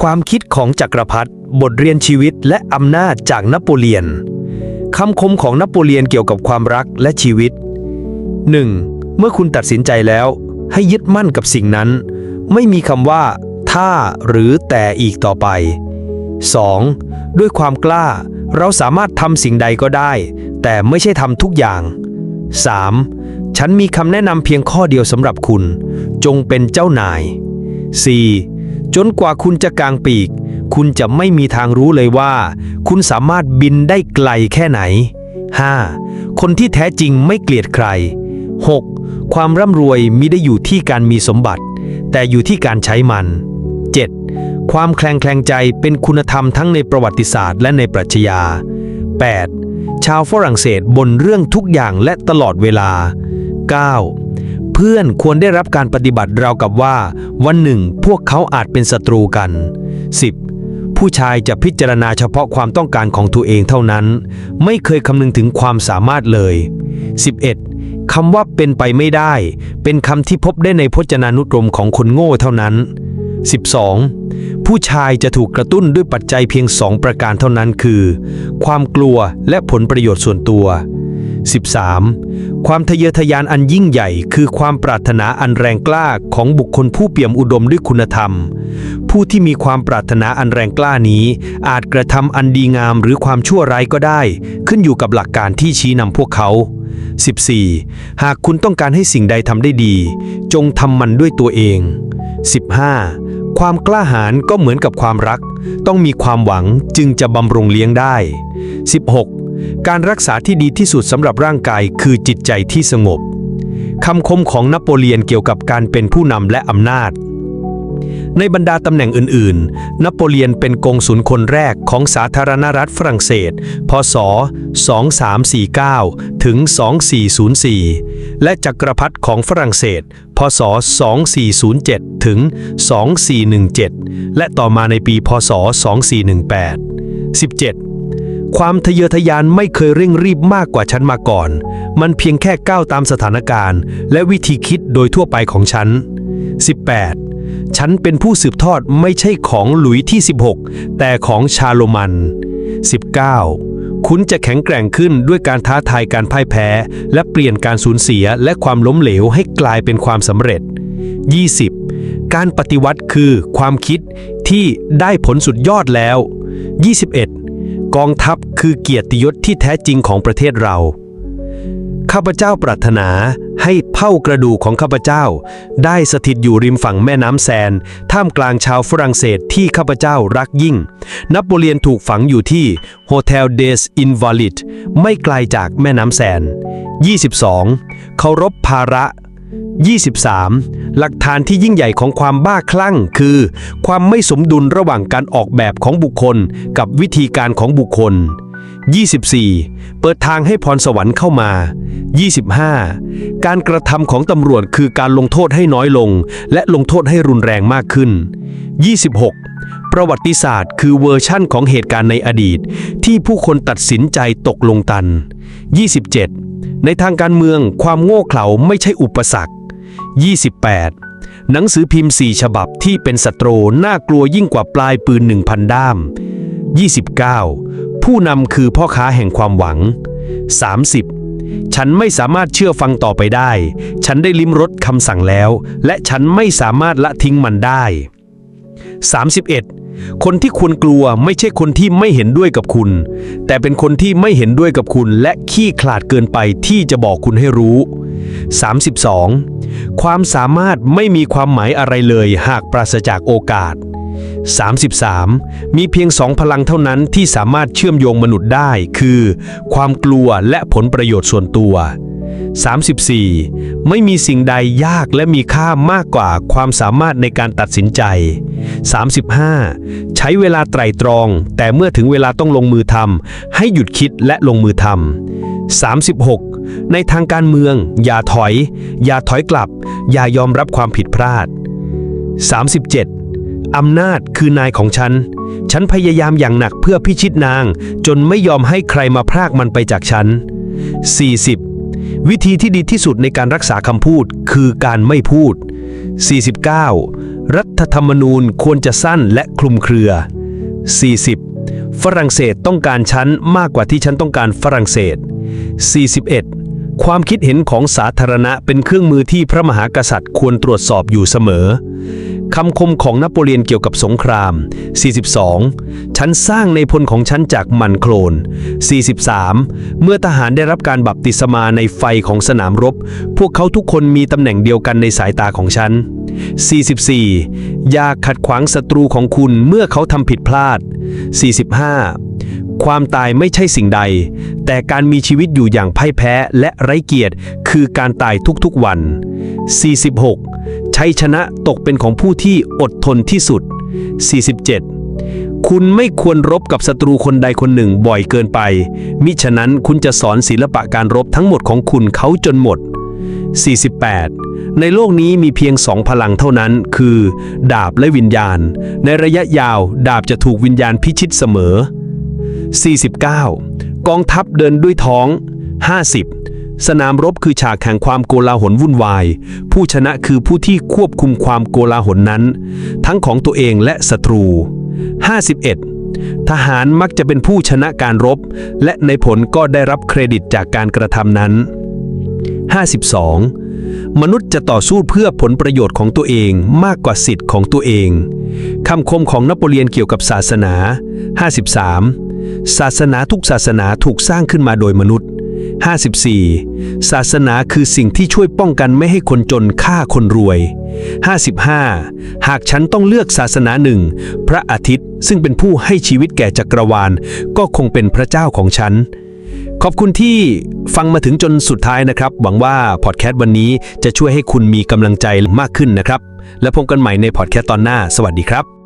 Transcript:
ความคิดของจักรพรรดิบทเรียนชีวิตและอำนาจจากนโปเลียนคำคมของนโปเลียนเกี่ยวกับความรักและชีวิต 1. เมื่อคุณตัดสินใจแล้ว ให้ยึดมั่นกับสิ่งนั้น ไม่มีคำว่า ถ้าหรือแต่อีกต่อไป 2. ด้วยความกล้า เราสามารถทำสิ่งใดก็ได้ แต่ไม่ใช่ทำทุกอย่าง 3. ฉันมีคำแนะนำเพียงข้อเดียวสำหรับคุณ จงเป็นเจ้านาย 4. จนกว่าคุณจะกางปีก คุณจะไม่มีทางรู้เลยว่า คุณสามารถบินได้ไกลแค่ไหน 5. คนที่แท้จริงไม่เกลียดใคร 6. ความร่ำรวยมิได้อยู่ที่การมีสมบัติ แต่อยู่ที่การใช้มัน 7. ความแคลงแคลงใจเป็นคุณธรรมทั้งในประวัติศาสตร์และในปรัชญา 8. ชาวฝรั่งเศสบ่นเรื่องทุกอย่างและตลอดเวลา 9. เพื่อนควรได้รับการปฏิบัติราวกับว่า วันหนึ่งพวกเขาอาจเป็นศัตรูกัน 10. ผู้ชายจะพิจารณาเฉพาะความต้องการของตัวเองเท่านั้น ไม่เคยคำนึงถึงความสามารถเลย 11. คำว่าเป็นไปไม่ได้ เป็นคำที่พบได้ในพจนานุกรมของคนโง่เท่านั้น 12. ผู้ชายจะถูกกระตุ้นด้วยปัจจัยเพียงสองประการเท่านั้นคือ ความกลัวและผลประโยชน์ส่วนตัว 13. ความทะเยอทะยานอันยิ่งใหญ่คือความปรารถนาอันแรงกล้าของบุคคลผู้เปี่ยมอุดมด้วยคุณธรรม ผู้ที่มีความปรารถนาอันแรงกล้านี้ อาจกระทำอันดีงามหรือความชั่วร้ายก็ได้ ขึ้นอยู่กับหลักการที่ชี้นำพวกเขา 14. หากคุณต้องการให้สิ่งใดทำได้ดี จงทำมันด้วยตัวเอง 15. ความกล้าหาญก็เหมือนกับความรัก ต้องมีความหวังจึงจะบำรุงเลี้ยงได้ 16. การรักษาที่ดีที่สุดสำหรับร่างกายคือจิตใจที่สงบคำคมของนโปเลียนเกี่ยวกับการเป็นผู้นำและอำนาจ ในบรรดาตำแหน่งอื่น ๆ นโปเลียนเป็นกงสุลคนแรกของสาธารณรัฐฝรั่งเศส พศ 2349 ถึง 2404 และจักรพรรดิของฝรั่งเศส พศ 2407 ถึง 2417 และต่อมาในปี พศ 2418 17 ความทะเยอทะยานไม่เคยเร่งรีบมากกว่าฉันมาก่อน มันเพียงแค่ก้าวตามสถานการณ์ และวิธีคิดโดยทั่วไปของฉัน 18. ฉันเป็นผู้สืบทอดไม่ใช่ของหลุยที่ 16 แต่ของชาโลมัน 19. คุณจะแข็งแกร่งขึ้นด้วยการท้าทายการพ่ายแพ้ และเปลี่ยนการสูญเสียและความล้มเหลวให้กลายเป็นความสำเร็จ 20. การปฏิวัติคือความคิดที่ได้ผลสุดยอดแล้ว 21. กองทัพคือเกียรติยศที่แท้จริงของประเทศเรา ข้าพเจ้าปรารถนาให้เผ่ากระดูกของข้าพเจ้า ได้สถิตอยู่ริมฝั่งแม่น้ำแซน ท่ามกลางชาวฝรั่งเศสที่ข้าพเจ้ารักยิ่งนโปเลียนถูกฝังอยู่ที่โฮเทลเดสอินวาลิดไม่ไกลจากแม่น้ำแซน 22. เคารพภาระ 23. หลักฐานที่ยิ่งใหญ่ของความบ้าคลั่งคือ ความไม่สมดุลระหว่างการออกแบบของบุคคลกับวิธีการของบุคคล 24. เปิดทางให้พรสวรรค์เข้ามา 25. การกระทำของตำรวจคือการลงโทษให้น้อยลง และลงโทษให้รุนแรงมากขึ้น 26. ประวัติศาสตร์ คือเวอร์ชั่นของเหตุการณ์ในอดีต ที่ผู้คนตัดสินใจตกลงตัน 27. ในทางการเมืองความโง่เขลาไม่ใช่อุปสรรค 28. หนังสือพิมพ์ 4 ฉบับที่เป็นศัตรูน่ากลัวยิ่งกว่าปลายปืน 1,000 ด้าม 29. ผู้นำคือพ่อค้าแห่งความหวัง 30. ฉันไม่สามารถเชื่อฟังต่อไปได้ ฉันได้ลิ้มรสคำสั่งแล้ว และฉันไม่สามารถละทิ้งมันได้ 31. คนที่ควรกลัวไม่ใช่คนที่ไม่เห็นด้วยกับคุณ แต่เป็นคนที่ไม่เห็นด้วยกับคุณและขี้ขลาดเกินไปที่จะบอกคุณให้รู้ 32. ความสามารถไม่มีความหมายอะไรเลยหากปราศจากโอกาส 33. มีเพียงสองพลังเท่านั้นที่สามารถเชื่อมโยงมนุษย์ได้ คือ ความกลัวและผลประโยชน์ส่วนตัว 34. ไม่มีสิ่งใดยากและมีค่ามากกว่าความสามารถในการตัดสินใจ 35. ใช้เวลาไตร่ตรอง แต่เมื่อถึงเวลาต้องลงมือทำให้หยุดคิดและลงมือทำ 36. ในทางการเมือง อย่าถอย อย่าถอยกลับ อย่ายอมรับความผิดพลาด 37. อำนาจคือนายของฉัน ฉันพยายามอย่างหนักเพื่อพิชิตนาง จนไม่ยอมให้ใครมาพรากมันไปจากฉัน 40. วิธีที่ดีที่สุดในการรักษาคำพูดคือการไม่พูด 49. รัฐธรรมนูญควรจะสั้นและคลุมเครือ 40. ฝรั่งเศสต้องการฉันมากกว่าที่ฉันต้องการฝรั่งเศส 41. ความคิดเห็นของสาธารณะเป็นเครื่องมือที่พระมหากษัตริย์ควรตรวจสอบอยู่เสมอ คำคมของนโปเลียนเกี่ยวกับสงคราม 42. ฉันสร้างในพลของฉันจากมันโคลน 43. เมื่อทหารได้รับการบัพติศมาในไฟของสนามรบ พวกเขาทุกคนมีตำแหน่งเดียวกันในสายตาของฉัน 44. อย่าขัดขวางศัตรูของคุณเมื่อเขาทำผิดพลาด 45. ความตายไม่ใช่สิ่งใด แต่การมีชีวิตอยู่อย่างพ่ายแพ้และไร้เกียรติ คือการตายทุกๆวัน 46. ชัยชนะตกเป็นของผู้ที่อดทนที่สุด 47. คุณไม่ควรรบกับศัตรูคนใดคนหนึ่งบ่อยเกินไป มิฉะนั้นคุณจะสอนศิลปะการรบทั้งหมดของคุณเขาจนหมด 48. ในโลกนี้มีเพียงสองพลังเท่านั้น คือ ดาบและวิญญาณ ในระยะยาว ดาบจะถูกวิญญาณพิชิตเสมอ 49. กองทัพเดินด้วยท้อง 50. สนามรบคือฉากแห่งความโกลาหลวุ่นวาย ผู้ชนะคือผู้ที่ควบคุมความโกลาหลนั้น ทั้งของตัวเองและศัตรู 51. ทหารมักจะเป็นผู้ชนะการรบ และในผลก็ได้รับเครดิตจากการกระทำนั้น 52. มนุษย์จะต่อสู้เพื่อผลประโยชน์ของตัวเองมากกว่าสิทธิ์ของตัวเองคำคมของนโปเลียนเกี่ยวกับศาสนา 53. ศาสนาทุกศาสนาถูกสร้างขึ้นมาโดยมนุษย์ 54. ศาสนาคือสิ่งที่ช่วยป้องกันไม่ให้คนจนฆ่าคนรวย 55. หากฉันต้องเลือกศาสนาหนึ่ง พระอาทิตย์ซึ่งเป็นผู้ให้ชีวิตแก่จักรวาล ก็คงเป็นพระเจ้าของฉัน ขอบคุณที่ฟังมาถึงจนสุดท้ายนะครับ หวังว่าพอดแคสต์วันนี้จะช่วยให้คุณมีกำลังใจมากขึ้นนะครับ และพบกันใหม่ในพอดแคสต์ตอนหน้า สวัสดีครับ